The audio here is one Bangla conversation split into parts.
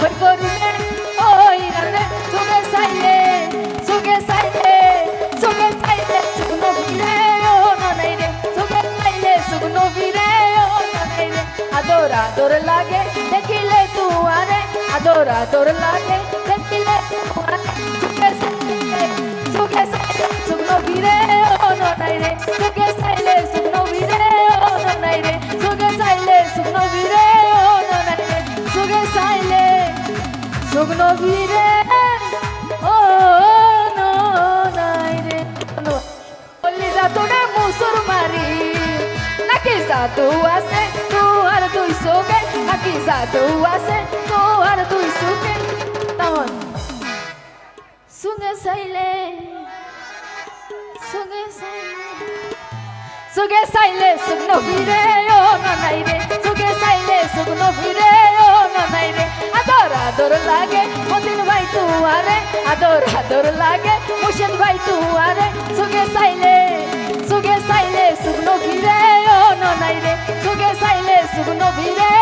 হই করিমে ওই রান সুগে সাইলে সুগে সাইলে সুগে সাইলে সুগনো ভিরে ও ননাই রে। সুগে সাইলে সুগনো ভিরে ও ননাই রে। আদর আদর লাগে, দেখিলে তু আরে আদর আদর লাগে জাদু আছে তোর দুই সুগে নাকি জাদু আছে তোর দুই সুগে তেমন সুগে সাইলে সুগে সাইলে সুগে সাইলে সুগনো ভিরে ও ননাই রে সুগে সাইলে সুগনো ভিরে ও ননাই রে আদর আদর লাগে মদিন ভাই তুয়ারে আদর আদর লাগে মুশিদ ভাই তুয়ারে সুগে সাইলে সাইলে সুগনো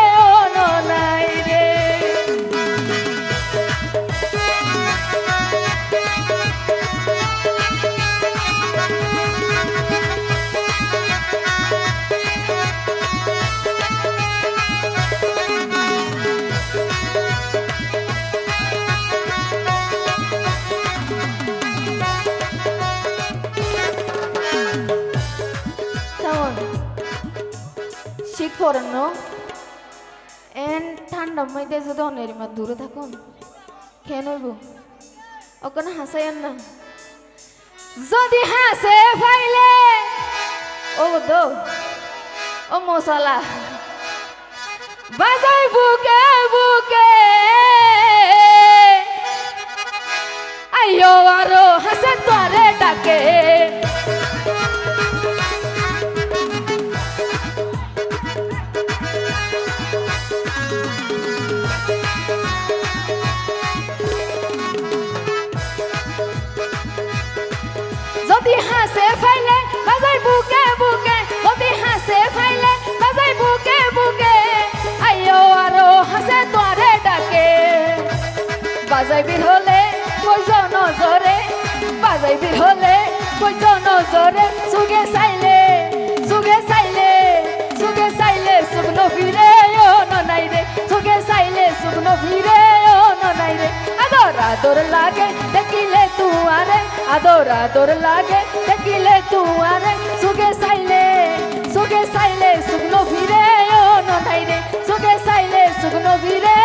শীত পড়েন এন ঠান্ডা মধ্যে যদি অনেক মা দূরে থাকুন খেয়ে নইব ওখানে হাসাইন না যদি হাসে ফাইলে ও দো ও মশলা বাজাই বুকে বুকে আইয়ো আরও হাসে তোরে ডাকে যদি হাসে দেখিলে তু আরে আদর আদর লাগে। দেখিলে তু আরে সুগে সাইলে সুগে সাইলে সুগনো ফিরে ও ননাই রে সুগে সাইলে সুগনো ফিরে